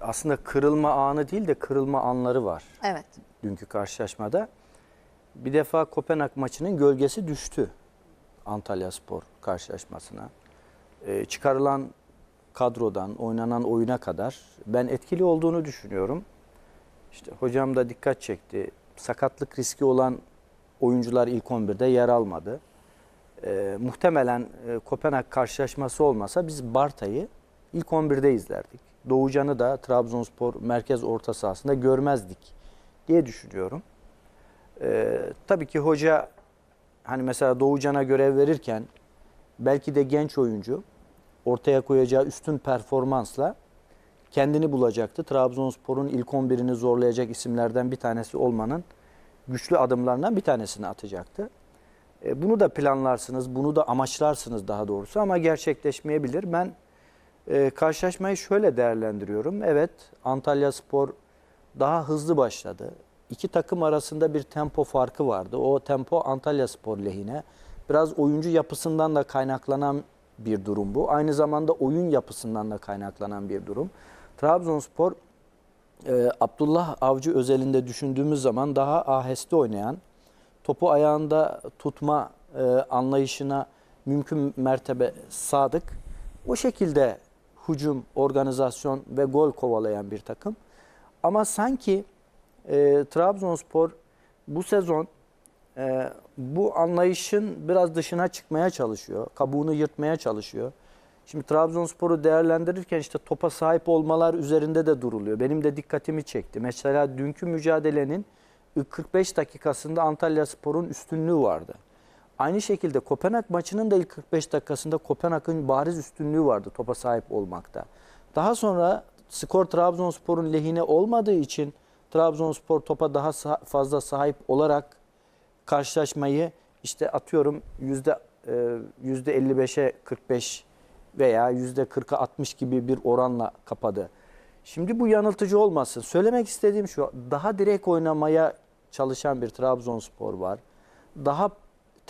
aslında kırılma anı değil de kırılma anları var Evet. dünkü karşılaşmada. Bir defa Kopenhag maçının gölgesi düştü Antalya Spor karşılaşmasına. Ee, çıkarılan kadrodan, oynanan oyuna kadar ben etkili olduğunu düşünüyorum. İşte hocam da dikkat çekti. Sakatlık riski olan oyuncular ilk 11'de yer almadı. Ee, muhtemelen e, Kopenhag karşılaşması olmasa biz Barta'yı ilk 11'de izlerdik. Doğucan'ı da Trabzonspor merkez orta sahasında görmezdik diye düşünüyorum. Ee, tabii ki hoca hani mesela Doğucan'a görev verirken belki de genç oyuncu ortaya koyacağı üstün performansla kendini bulacaktı. Trabzonspor'un ilk 11'ini zorlayacak isimlerden bir tanesi olmanın güçlü adımlarından bir tanesini atacaktı. E, bunu da planlarsınız, bunu da amaçlarsınız daha doğrusu ama gerçekleşmeyebilir. Ben e, karşılaşmayı şöyle değerlendiriyorum. Evet Antalya Spor daha hızlı başladı. İki takım arasında bir tempo farkı vardı. O tempo Antalya Spor lehine. Biraz oyuncu yapısından da kaynaklanan bir durum bu. Aynı zamanda oyun yapısından da kaynaklanan bir durum. Trabzonspor e, Abdullah Avcı özelinde düşündüğümüz zaman daha aheste oynayan, topu ayağında tutma e, anlayışına mümkün mertebe sadık. O şekilde hücum, organizasyon ve gol kovalayan bir takım. Ama sanki e, Trabzonspor bu sezon e, bu anlayışın biraz dışına çıkmaya çalışıyor. Kabuğunu yırtmaya çalışıyor. Şimdi Trabzonspor'u değerlendirirken işte topa sahip olmalar üzerinde de duruluyor. Benim de dikkatimi çekti. Mesela dünkü mücadelenin ilk 45 dakikasında Antalya Spor'un üstünlüğü vardı. Aynı şekilde Kopenhag maçının da ilk 45 dakikasında Kopenhag'ın bariz üstünlüğü vardı topa sahip olmakta. Daha sonra skor Trabzonspor'un lehine olmadığı için Trabzonspor topa daha fazla sahip olarak karşılaşmayı işte atıyorum yüzde e, yüzde 55'e 45 veya yüzde 40'a 60 gibi bir oranla kapadı. Şimdi bu yanıltıcı olmasın. Söylemek istediğim şu, daha direkt oynamaya çalışan bir Trabzonspor var. Daha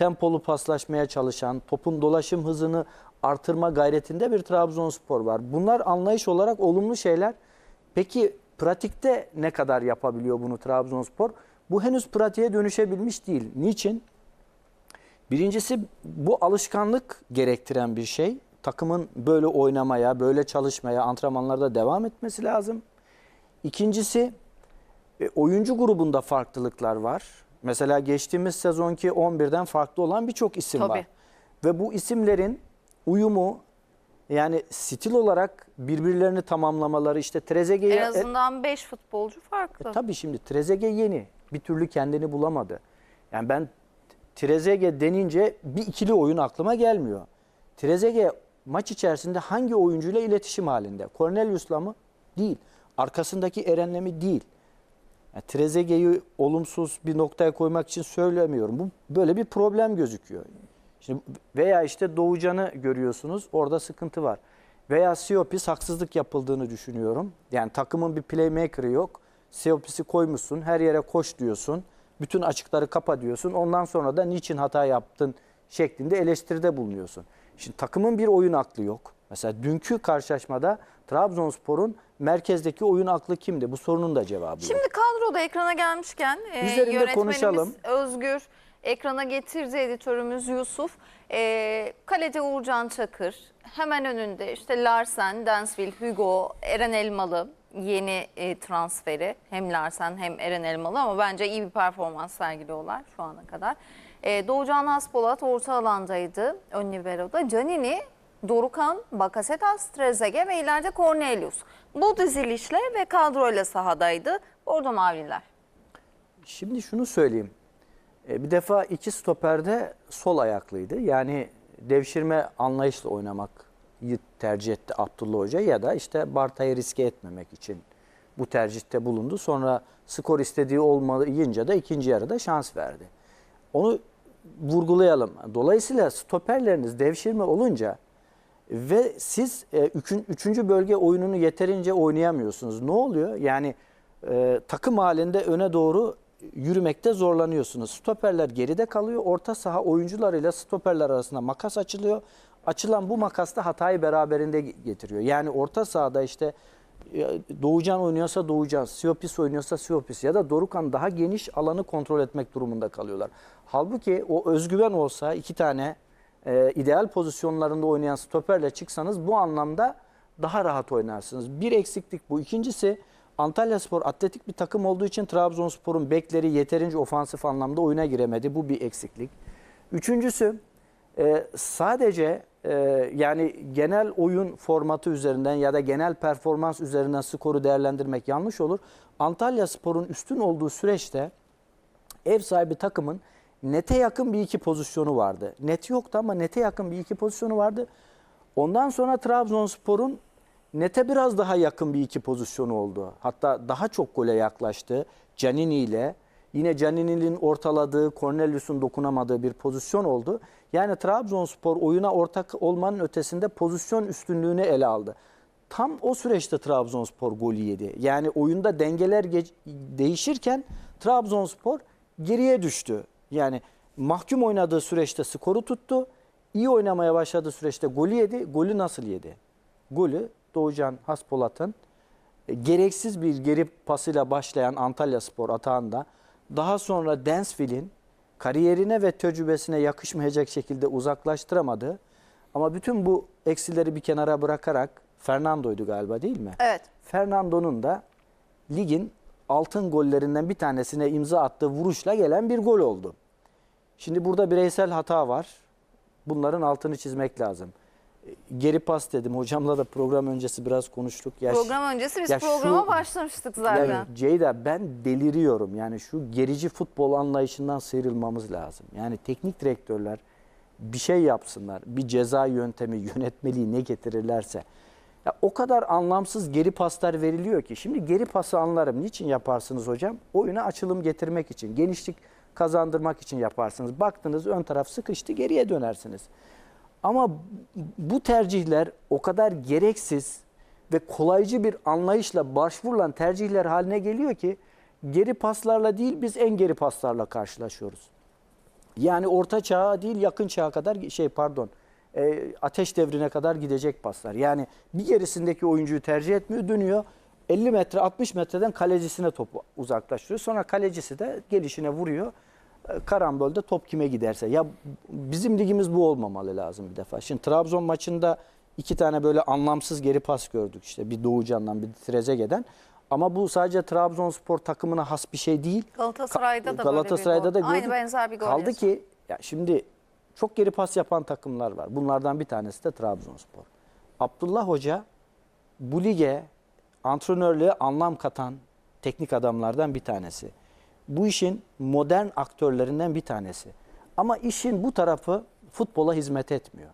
tempolu paslaşmaya çalışan, topun dolaşım hızını artırma gayretinde bir Trabzonspor var. Bunlar anlayış olarak olumlu şeyler. Peki pratikte ne kadar yapabiliyor bunu Trabzonspor? Bu henüz pratiğe dönüşebilmiş değil. Niçin? Birincisi bu alışkanlık gerektiren bir şey. Takımın böyle oynamaya, böyle çalışmaya, antrenmanlarda devam etmesi lazım. İkincisi e, oyuncu grubunda farklılıklar var. Mesela geçtiğimiz sezonki 11'den farklı olan birçok isim Tabii. var. Ve bu isimlerin uyumu yani stil olarak birbirlerini tamamlamaları işte Trezeguet'e En azından 5 futbolcu farklı. e, tabii şimdi Trezeguet yeni. Bir türlü kendini bulamadı. Yani ben Trezeguet denince bir ikili oyun aklıma gelmiyor. Trezeguet maç içerisinde hangi oyuncuyla iletişim halinde? Cornelius'la mı? Değil. Arkasındaki Eren'le mi? Değil. Yani Trezeguet'i olumsuz bir noktaya koymak için söylemiyorum. Bu böyle bir problem gözüküyor. Şimdi veya işte Doğucan'ı görüyorsunuz. Orada sıkıntı var. Veya Siopis haksızlık yapıldığını düşünüyorum. Yani takımın bir playmaker'ı yok. Siopis'i koymuşsun. Her yere koş diyorsun. Bütün açıkları kapa diyorsun. Ondan sonra da niçin hata yaptın şeklinde eleştiride bulunuyorsun. Şimdi takımın bir oyun aklı yok. Mesela dünkü karşılaşmada Trabzonspor'un merkezdeki oyun aklı kimdi? Bu sorunun da cevabı yok. Şimdi kadroda ekrana gelmişken e, Üzerinde yönetmenimiz konuşalım. Özgür, ekrana getirdi editörümüz Yusuf. E, kalede Uğurcan Çakır, hemen önünde işte Larsen, Densville, Hugo, Eren Elmalı yeni e, transferi. Hem Larsen hem Eren Elmalı ama bence iyi bir performans sergiliyorlar şu ana kadar. E, Doğucan Haspolat orta alandaydı ön libero'da. Canini Dorukan, Bakasetas, Trezeguet ve ileride Cornelius. Bu dizilişle ve kadroyla sahadaydı. Bordo Mavililer. Şimdi şunu söyleyeyim. E, Bir defa iki stoperde sol ayaklıydı. Yani devşirme anlayışla oynamak tercih etti Abdullah Hoca ya da işte Barta'yı riske etmemek için bu tercihte bulundu. Sonra skor istediği olmayınca da ikinci yarıda şans verdi. Onu vurgulayalım. Dolayısıyla stoperleriniz devşirme olunca ve siz e, üçün- üçüncü bölge oyununu yeterince oynayamıyorsunuz. Ne oluyor? Yani e, takım halinde öne doğru yürümekte zorlanıyorsunuz. Stoperler geride kalıyor. Orta saha oyuncularıyla stoperler arasında makas açılıyor. Açılan bu makas da hatayı beraberinde getiriyor. Yani orta sahada işte Ya, Doğucan oynuyorsa Doğucan, Siopis oynuyorsa Siopis ya da Dorukan daha geniş alanı kontrol etmek durumunda kalıyorlar. Halbuki o özgüven olsa iki tane e, ideal pozisyonlarında oynayan stoperle çıksanız bu anlamda daha rahat oynarsınız. Bir eksiklik bu. İkincisi Antalya Spor atletik bir takım olduğu için Trabzonspor'un bekleri yeterince ofansif anlamda oyuna giremedi. Bu bir eksiklik. Üçüncüsü e, sadece e, yani genel oyun formatı üzerinden ya da genel performans üzerinden skoru değerlendirmek yanlış olur. Antalya Spor'un üstün olduğu süreçte ev sahibi takımın nete yakın bir iki pozisyonu vardı. Net yoktu ama nete yakın bir iki pozisyonu vardı. Ondan sonra Trabzonspor'un nete biraz daha yakın bir iki pozisyonu oldu. Hatta daha çok gole yaklaştı. Canini ile yine Canini'nin ortaladığı, Cornelius'un dokunamadığı bir pozisyon oldu. Yani Trabzonspor oyuna ortak olmanın ötesinde pozisyon üstünlüğünü ele aldı. Tam o süreçte Trabzonspor golü yedi. Yani oyunda dengeler değişirken Trabzonspor geriye düştü. Yani mahkum oynadığı süreçte skoru tuttu. İyi oynamaya başladığı süreçte golü yedi. Golü nasıl yedi? Golü Doğucan Haspolat'ın e, gereksiz bir geri pasıyla başlayan Antalya Spor atağında daha sonra Densville'in kariyerine ve tecrübesine yakışmayacak şekilde uzaklaştıramadığı ama bütün bu eksileri bir kenara bırakarak Fernando'ydu galiba değil mi? Evet. Fernando'nun da ligin altın gollerinden bir tanesine imza attığı vuruşla gelen bir gol oldu. Şimdi burada bireysel hata var. Bunların altını çizmek lazım. E, Geri pas dedim. Hocamla da program öncesi biraz konuştuk. Ya Program öncesi biz ya şu- programa başlamıştık zaten. yani Ceyda ben deliriyorum. Yani şu gerici futbol anlayışından sıyrılmamız lazım. Yani teknik direktörler bir şey yapsınlar. Bir ceza yöntemi, yönetmeliği ne getirirlerse. Ya o kadar anlamsız geri paslar veriliyor ki. Şimdi geri pası anlarım. Niçin yaparsınız hocam? Oyuna açılım getirmek için, genişlik kazandırmak için yaparsınız. Baktınız ön taraf sıkıştı, geriye dönersiniz. Ama bu tercihler o kadar gereksiz ve kolaycı bir anlayışla başvurulan tercihler haline geliyor ki geri paslarla değil biz en geri paslarla karşılaşıyoruz. Yani orta çağa değil yakın çağa kadar şey pardon e, ateş devrine kadar gidecek paslar. Yani bir gerisindeki oyuncuyu tercih etmiyor dönüyor 50 metre 60 metreden kalecisine topu uzaklaştırıyor. Sonra kalecisi de gelişine vuruyor. E, Karambolde top kime giderse. Ya bizim ligimiz bu olmamalı lazım bir defa. Şimdi Trabzon maçında iki tane böyle anlamsız geri pas gördük işte. Bir Doğucan'dan bir Trezeguet'den. Ama bu sadece Trabzonspor takımına has bir şey değil. Galatasaray'da da Galatasaray'da da gördük. Aynı benzer bir gol. Kaldı ki ya şimdi çok geri pas yapan takımlar var. Bunlardan bir tanesi de Trabzonspor. Abdullah Hoca bu lige antrenörlüğe anlam katan teknik adamlardan bir tanesi. Bu işin modern aktörlerinden bir tanesi. Ama işin bu tarafı futbola hizmet etmiyor.